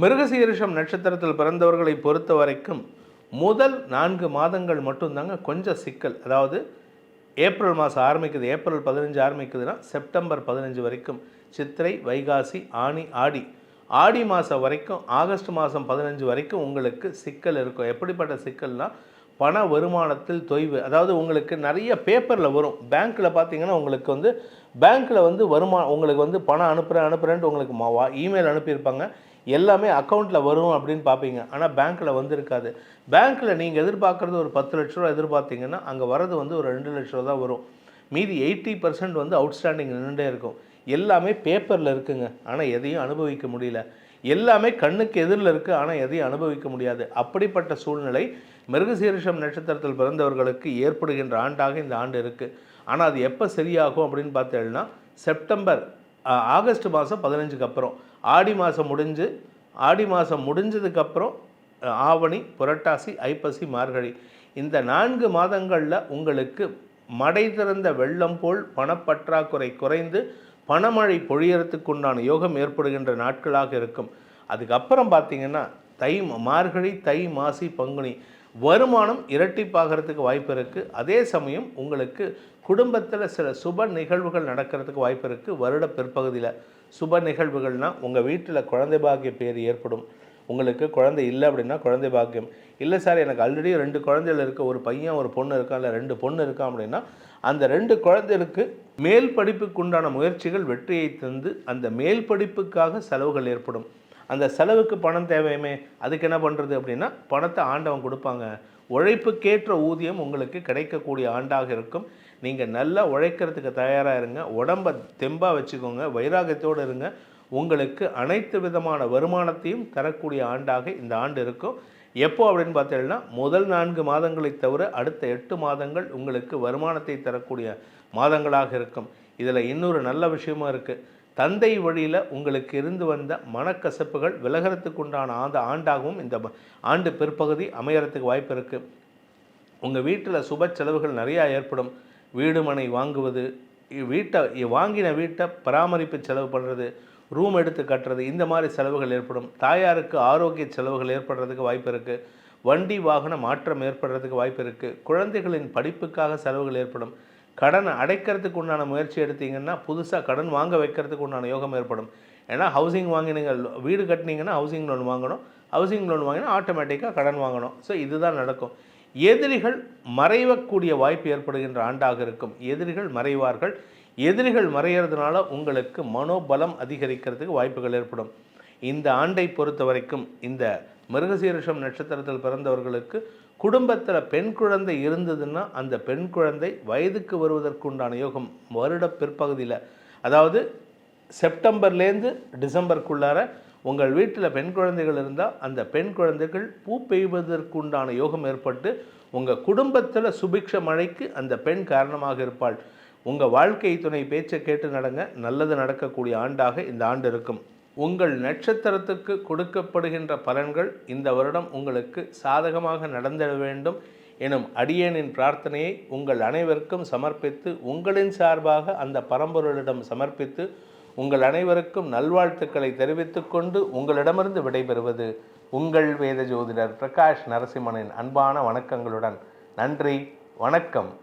மிருகசீரிஷம் நட்சத்திரத்தில் பிறந்தவர்களை பொறுத்த வரைக்கும் முதல் நான்கு மாதங்கள் மட்டும்தாங்க கொஞ்சம் சிக்கல். அதாவது ஏப்ரல் மாதம் ஆரம்பிக்குது ஏப்ரல் பதினஞ்சு ஆரம்பிக்குதுன்னா செப்டம்பர் பதினஞ்சு வரைக்கும் சித்திரை வைகாசி ஆனி ஆடி. ஆடி மாதம் வரைக்கும் ஆகஸ்ட் மாதம் பதினஞ்சு வரைக்கும் உங்களுக்கு சிக்கல் இருக்கும். எப்படிப்பட்ட சிக்கல்னா பண வருமானத்தில் தொய்வு. அதாவது உங்களுக்கு நிறைய பேப்பரில் வரும். பேங்க்கில் பார்த்தீங்கன்னா உங்களுக்கு வந்து பேங்க்கில் வந்து வருமா உங்களுக்கு வந்து பணம் அனுப்புகிறேன் அனுப்புகிறேன்ட்டு உங்களுக்கு இமெயில் அனுப்பியிருப்பாங்க. எல்லாமே அக்கௌண்ட்டில் வரும் அப்படின்னு பார்ப்பீங்க. ஆனால் பேங்க்கில் வந்திருக்காது பேங்க்கில் நீங்கள் எதிர்பார்க்குறது ஒரு பத்து லட்ச ரூபா எதிர்பார்த்தீங்கன்னா அங்கே வரது வந்து ஒரு ரெண்டு லட்ச ரூபா தான் வரும். மீதி எயிட்டி பர்சன்ட் வந்து அவுட்ஸ்டாண்டிங் நின்றுட்டே இருக்கும். எல்லாமே பேப்பரில் இருக்குங்க. ஆனால் எதையும் அனுபவிக்க முடியல. எல்லாமே கண்ணுக்கு எதிரில் இருக்குது ஆனால் எதையும் அனுபவிக்க முடியாது. அப்படிப்பட்ட சூழ்நிலை மிருகசீரிஷம் நட்சத்திரத்தில் பிறந்தவர்களுக்கு ஏற்படுகின்ற ஆண்டாக இந்த ஆண்டு இருக்குது ஆனால் அது எப்போ சரியாகும் அப்படின்னு பார்த்தேன்னா செப்டம்பர் ஆகஸ்ட் மாதம் பதினஞ்சுக்கு அப்புறம். ஆடி மாதம் முடிஞ்சு ஆடி மாதம் முடிஞ்சதுக்கப்புறம் ஆவணி புரட்டாசி ஐப்பசி மார்கழி. இந்த நான்கு மாதங்களில் உங்களுக்கு மடை திறந்த வெள்ளம் போல் பணப்பற்றாக்குறை குறைந்து பணமழை பொழியறதுக்கு உண்டான யோகம் ஏற்படுகின்ற நாட்களாக இருக்கும். அதுக்கப்புறம் பார்த்தீங்கன்னா தை மார்கழி தை மாசி பங்குனி. வருமானம் இரட்டிப்பாகிறதுக்கு வாய்ப்பு இருக்குது அதே சமயம் உங்களுக்கு குடும்பத்தில் சில சுப நிகழ்வுகள் நடக்கிறதுக்கு வாய்ப்பு இருக்குது வருட பிற்பகுதியில் சுப நிகழ்வுகள்னால் உங்கள் வீட்டில் குழந்தை பாக்கிய பேர் ஏற்படும். உங்களுக்கு குழந்தை இல்லை அப்படின்னா குழந்தை பாக்கியம். இல்லை சார் எனக்கு ஆல்ரெடி ரெண்டு குழந்தைகள் இருக்க. ஒரு பையன் ஒரு பொண்ணு இருக்கா? இல்லை ரெண்டு பொண்ணு இருக்கான் அப்படின்னா அந்த ரெண்டு குழந்தைகளுக்கு மேல் படிப்புக்கு உண்டான முயற்சிகள் வெற்றியை தந்து அந்த மேல் படிப்புக்காக செலவுகள் ஏற்படும். அந்த செலவுக்கு பணம் தேவையுமே அதுக்கு என்ன பண்ணுறது அப்படின்னா பணத்தை ஆண்டவன் கொடுப்பாங்க. உழைப்புக்கேற்ற ஊதியம் உங்களுக்கு கிடைக்கக்கூடிய ஆண்டாக இருக்கும். நீங்கள் நல்லா உழைக்கிறதுக்கு தயாராக இருங்க. உடம்பை தெம்பாக வச்சுக்கோங்க. வைராகத்தோடு இருங்க. உங்களுக்கு அனைத்து விதமான வருமானத்தையும் தரக்கூடிய ஆண்டாக இந்த ஆண்டு இருக்கும். எப்போ அப்படின்னு பார்த்தீங்கன்னா முதல் நான்கு மாதங்களை தவிர அடுத்த எட்டு மாதங்கள் உங்களுக்கு வருமானத்தை தரக்கூடிய மாதங்களாக இருக்கும். இதில் இன்னொரு நல்ல விஷயமும் இருக்குது தந்தை வழியில் உங்களுக்கு இருந்து வந்த மனக்கசப்புகள் விலகிறதுக்கு உண்டான ஆண்டு ஆண்டாகவும் இந்த ஆண்டு பிற்பகுதி அமையறதுக்கு வாய்ப்பு இருக்குது உங்கள் வீட்டில் சுப செலவுகள் நிறையா ஏற்படும். வீடு மனை வாங்குவது வீட்டை வாங்கின வீட்டை பராமரிப்பு செலவு பண்ணுறது ரூம் எடுத்து கட்டுறது இந்த மாதிரி செலவுகள் ஏற்படும். தாயாருக்கு ஆரோக்கிய செலவுகள் ஏற்படுறதுக்கு வாய்ப்பு இருக்குது வண்டி வாகன மாற்றம் ஏற்படுறதுக்கு வாய்ப்பு இருக்குது குழந்தைகளின் படிப்புக்காக செலவுகள் ஏற்படும். கடனை அடைக்கிறதுக்கு உண்டான முயற்சி எடுத்தீங்கன்னா புதுசாக கடன் வாங்க வைக்கிறதுக்கு உண்டான யோகம் ஏற்படும். ஏன்னா ஹவுசிங் வாங்கினீங்க வீடு கட்டினீங்கன்னா ஹவுசிங் லோன் வாங்கணும். ஹவுசிங் லோன் வாங்கினா ஆட்டோமேட்டிக்காக கடன் வாங்கணும். ஸோ இதுதான் நடக்கும். எதிரிகள் மறைவக்கூடிய வாய்ப்பு ஏற்படுகின்ற ஆண்டாக இருக்கும். எதிரிகள் மறைவார்கள். எதிரிகள் மறையிறதுனால உங்களுக்கு மனோபலம் அதிகரிக்கிறதுக்கு வாய்ப்புகள் ஏற்படும். இந்த ஆண்டை பொறுத்த வரைக்கும் இந்த மிருகசீரிஷம் நட்சத்திரத்தில் பிறந்தவர்களுக்கு குடும்பத்தில் பெண் குழந்தை இருந்ததுன்னா அந்த பெண் குழந்தை வயதுக்கு வருவதற்குண்டான யோகம் வருட பிற்பகுதியில். அதாவது செப்டம்பர்லேருந்து டிசம்பருக்குள்ளார உங்கள் வீட்டில் பெண் குழந்தைகள் இருந்தால் அந்த பெண் குழந்தைகள் பூ பெய்வதற்குண்டான யோகம் ஏற்பட்டு உங்கள் குடும்பத்தில் சுபிக்ஷ மழைக்கு அந்த பெண் காரணமாக இருப்பாள். உங்கள் வாழ்க்கை துணை பேச்சை கேட்டு நடங்க. நல்லது நடக்கக்கூடிய ஆண்டாக இந்த ஆண்டு இருக்கும். உங்கள் நட்சத்திரத்துக்கு கொடுக்கப்படுகின்ற பலன்கள் இந்த வருடம் உங்களுக்கு சாதகமாக நடந்திட வேண்டும் எனும் அடியேனின் பிரார்த்தனையை உங்கள் அனைவருக்கும் சமர்ப்பித்து உங்களின் சார்பாக அந்த பரம்பொருளிடம் சமர்ப்பித்து உங்கள் அனைவருக்கும் நல்வாழ்த்துக்களை தெரிவித்துக்கொண்டு உங்களிடமிருந்து விடைபெறுவது உங்கள் வேத ஜோதிடர் பிரகாஷ் நரசிம்மனின் அன்பான வணக்கங்களுடன். நன்றி வணக்கம்.